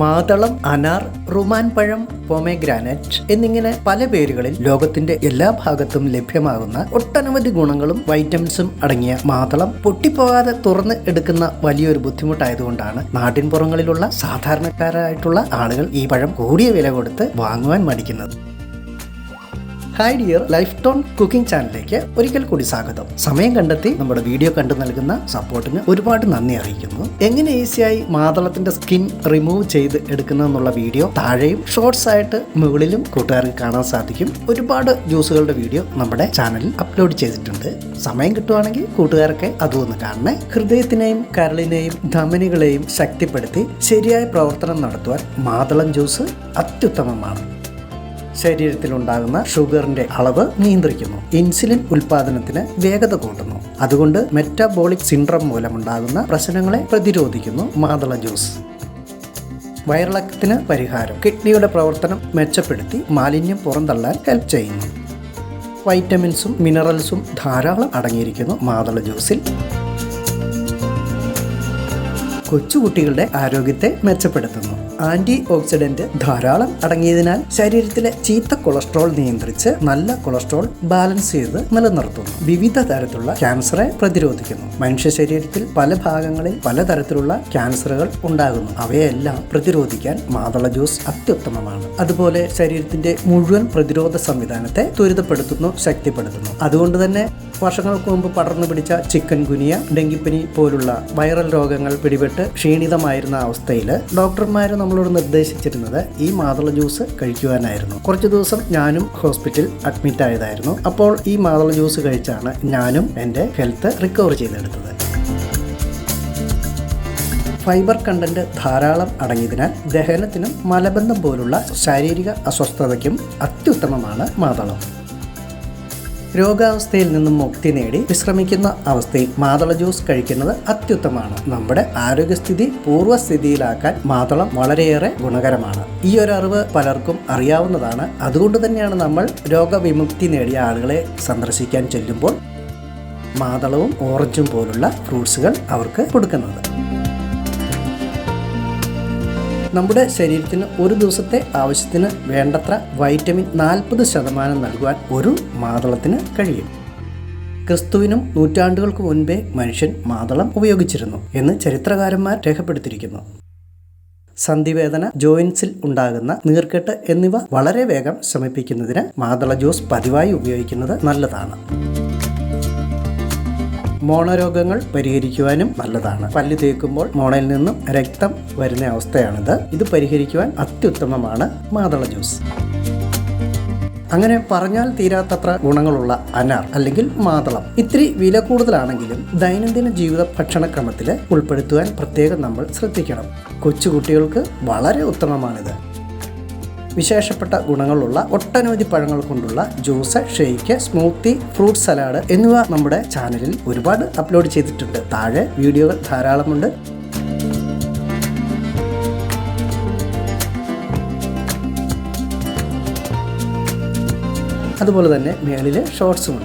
മാതളം അനാർ റുമാൻ പഴം പൊമേഗ്രാനറ്റ് എന്നിങ്ങനെ പല പേരുകളിൽ ലോകത്തിന്റെ എല്ലാ ഭാഗത്തും ലഭ്യമാകുന്ന ഒട്ടനവധി ഗുണങ്ങളും വൈറ്റമിൻസും അടങ്ങിയ മാതളം പൊട്ടിപ്പോകാതെ തുറന്ന് എടുക്കുന്ന വലിയൊരു ബുദ്ധിമുട്ടായതുകൊണ്ടാണ് നാട്ടിൻപുറങ്ങളിലുള്ള സാധാരണക്കാരായിട്ടുള്ള ആളുകൾ ഈ പഴം കൂടിയ വില കൊടുത്ത് വാങ്ങുവാൻ മടിക്കുന്നത്. Hi dear life tone cooking ചാനലിലേക്ക് ഒരിക്കൽ കൂടി സ്വാഗതം. സമയം കണ്ടെത്തി നമ്മുടെ വീഡിയോ കണ്ടു നൽകുന്ന സപ്പോർട്ടിന് ഒരുപാട് നന്ദി അറിയിക്കുന്നു. എങ്ങനെ ഈസിയായി മാതളത്തിന്റെ സ്കിൻ റിമൂവ് ചെയ്ത് എടുക്കുന്നതെന്നുള്ള വീഡിയോ താഴെയും ഷോർട്സ് ആയിട്ട് മുകളിലും കൂട്ടുകാർക്ക് കാണാൻ സാധിക്കും. ഒരുപാട് ജ്യൂസുകളുടെ വീഡിയോ നമ്മുടെ ചാനലിൽ അപ്ലോഡ് ചെയ്തിട്ടുണ്ട്. സമയം കിട്ടുവാണെങ്കിൽ കൂട്ടുകാരൊക്കെ അതും ഒന്ന് കാണണേ. ഹൃദയത്തിനെയും കരളിനെയും ധമനികളെയും ശക്തിപ്പെടുത്തി ശരിയായ പ്രവർത്തനം നടത്തുവാൻ മാതളം ജ്യൂസ് അത്യുത്തമമാണ്. ശരീരത്തിലുണ്ടാകുന്ന ഷുഗറിന്റെ അളവ് നിയന്ത്രിക്കുന്നു. ഇൻസുലിൻ ഉൽപാദനത്തിന് വേഗത കൂട്ടുന്നു. അതുകൊണ്ട് മെറ്റാബോളിക് സിൻഡ്രം മൂലമുണ്ടാകുന്ന പ്രശ്നങ്ങളെ പ്രതിരോധിക്കുന്നു മാതള ജ്യൂസ്. വയറിളക്കത്തിന് പരിഹാരം കിഡ്നിയുടെ പ്രവർത്തനം മെച്ചപ്പെടുത്തി മാലിന്യം പുറന്തള്ളാൻ ഹെൽപ്പ് ചെയ്യുന്നു. വൈറ്റമിൻസും മിനറൽസും ധാരാളം അടങ്ങിയിരിക്കുന്നു മാതള ജ്യൂസിൽ. കൊച്ചുകുട്ടികളുടെ ആരോഗ്യത്തെ മെച്ചപ്പെടുത്തുന്നു. ആന്റി ഓക്സിഡന്റ് ധാരാളം അടങ്ങിയതിനാൽ ശരീരത്തിലെ ചീത്ത കൊളസ്ട്രോൾ നിയന്ത്രിച്ച് നല്ല കൊളസ്ട്രോൾ ബാലൻസ് ചെയ്ത് നിലനിർത്തുന്നു. വിവിധ തരത്തിലുള്ള ക്യാൻസറെ പ്രതിരോധിക്കുന്നു. മനുഷ്യ ശരീരത്തിൽ പല ഭാഗങ്ങളിൽ പലതരത്തിലുള്ള ക്യാൻസറുകൾ ഉണ്ടാകുന്നു. അവയെല്ലാം പ്രതിരോധിക്കാൻ മാതള ജ്യൂസ് അത്യുത്തമമാണ്. അതുപോലെ ശരീരത്തിന്റെ മുഴുവൻ പ്രതിരോധ സംവിധാനത്തെ ത്വരിതപ്പെടുത്തുന്നു ശക്തിപ്പെടുത്തുന്നു. അതുകൊണ്ട് തന്നെ വർഷങ്ങൾക്ക് മുമ്പ് പടർന്നു പിടിച്ച ചിക്കൻ ഗുനിയ ഡെങ്കിപ്പനി പോലുള്ള വൈറൽ രോഗങ്ങൾ പിടിപെട്ട് ക്ഷീണിതമായിരുന്ന അവസ്ഥയിൽ ഡോക്ടർമാർ നമ്മളോട് നിർദ്ദേശിച്ചിരുന്നത് ഈ മാതള ജ്യൂസ് കഴിക്കുവാനായിരുന്നു. കുറച്ച് ദിവസം ഞാനും ഹോസ്പിറ്റൽ അഡ്മിറ്റ് ആയതായിരുന്നു. അപ്പോൾ ഈ മാതള ജ്യൂസ് കഴിച്ചാണ് ഞാനും എന്റെ ഹെൽത്ത് റിക്കവർ ചെയ്തെടുത്തത്. ഫൈബർ കണ്ടന്റ് ധാരാളം അടങ്ങിയതിനാൽ ദഹനത്തിനും മലബന്ധം പോലുള്ള ശാരീരിക അസ്വസ്ഥതയ്ക്കും അത്യുത്തമമാണ് മാതളം. രോഗാവസ്ഥയിൽ നിന്നും മുക്തി നേടി വിശ്രമിക്കുന്ന അവസ്ഥയിൽ മാതള ജ്യൂസ് കഴിക്കുന്നത് അത്യുത്തമാണ് നമ്മുടെ ആരോഗ്യസ്ഥിതി പൂർവസ്ഥിതിയിലാക്കാൻ മാതളം വളരെയേറെ ഗുണകരമാണ്. ഈ ഒരു അറിവ് പലർക്കും അറിയാവുന്നതാണ്. അതുകൊണ്ട് തന്നെയാണ് നമ്മൾ രോഗവിമുക്തി നേടിയ ആളുകളെ സന്ദർശിക്കാൻ ചെല്ലുമ്പോൾ മാതളവും ഓറഞ്ചും പോലുള്ള ഫ്രൂട്ട്സുകൾ അവർക്ക് കൊടുക്കുന്നത്. നമ്മുടെ ശരീരത്തിന് ഒരു ദിവസത്തെ ആവശ്യത്തിന് വേണ്ടത്ര വൈറ്റമിൻ നാൽപ്പത് ശതമാനം നൽകുവാൻ ഒരു മാതളത്തിന് കഴിയും. ക്രിസ്തുവിനും നൂറ്റാണ്ടുകൾക്ക് മുൻപേ മനുഷ്യൻ മാതളം ഉപയോഗിച്ചിരുന്നു എന്ന് ചരിത്രകാരന്മാർ രേഖപ്പെടുത്തിയിരിക്കുന്നു. സന്ധിവേദന ജോയിൻസിൽ ഉണ്ടാകുന്ന നീർക്കെട്ട് എന്നിവ വളരെ വേഗം ശമിപ്പിക്കുന്നതിന് മാതള ജ്യൂസ് പതിവായി ഉപയോഗിക്കുന്നത് നല്ലതാണ്. മോണരോഗങ്ങൾ പരിഹരിക്കുവാനും നല്ലതാണ്. പല്ല് തേക്കുമ്പോൾ മോണയിൽ നിന്നും രക്തം വരുന്ന അവസ്ഥയാണിത്. ഇത് പരിഹരിക്കുവാൻ അത്യുത്തമമാണ് മാതള ജ്യൂസ്. അങ്ങനെ പറഞ്ഞാൽ തീരാത്തത്ര ഗുണങ്ങളുള്ള അനാർ അല്ലെങ്കിൽ മാതളം. ഇത്തിരി വില കൂടുതലാണെങ്കിലും ദൈനംദിന ജീവിത ഭക്ഷണക്രമത്തിൽ ഉൾപ്പെടുത്തുവാൻ പ്രത്യേകം നമ്മൾ ശ്രദ്ധിക്കണം. കൊച്ചുകുട്ടികൾക്ക് വളരെ ഉത്തമമാണിത്. വിശേഷപ്പെട്ട ഗുണങ്ങളുള്ള ഒട്ടനവധി പഴങ്ങൾ കൊണ്ടുള്ള juice shake smoothie fruit salad എന്നിവ നമ്മുടെ ചാനലിൽ ഒരുപാട് അപ്ലോഡ് ചെയ്തിട്ടുണ്ട്. താഴെ വീഡിയോകൾ ധാരാളമുണ്ട്. അതുപോലെ തന്നെ മേളിൽ ഷോർട്സും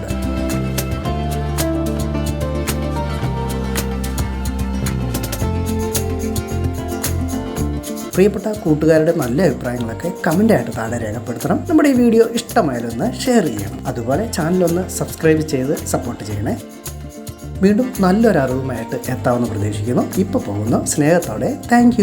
പ്രിയപ്പെട്ട കൂട്ടുകാരുടെ നല്ല അഭിപ്രായങ്ങളൊക്കെ കമന്റായിട്ട് താഴെ രേഖപ്പെടുത്തണം. നമ്മുടെ ഈ വീഡിയോ ഇഷ്ടമായാലൊന്ന് ഷെയർ ചെയ്യണം. അതുപോലെ ചാനലൊന്ന് സബ്സ്ക്രൈബ് ചെയ്ത് സപ്പോർട്ട് ചെയ്യണേ. വീണ്ടും നല്ലൊരറിവുമായിട്ട് എത്താമെന്ന് പ്രതീക്ഷിക്കുന്നു. ഇപ്പോൾ പോകുന്നു സ്നേഹത്തോടെ. താങ്ക്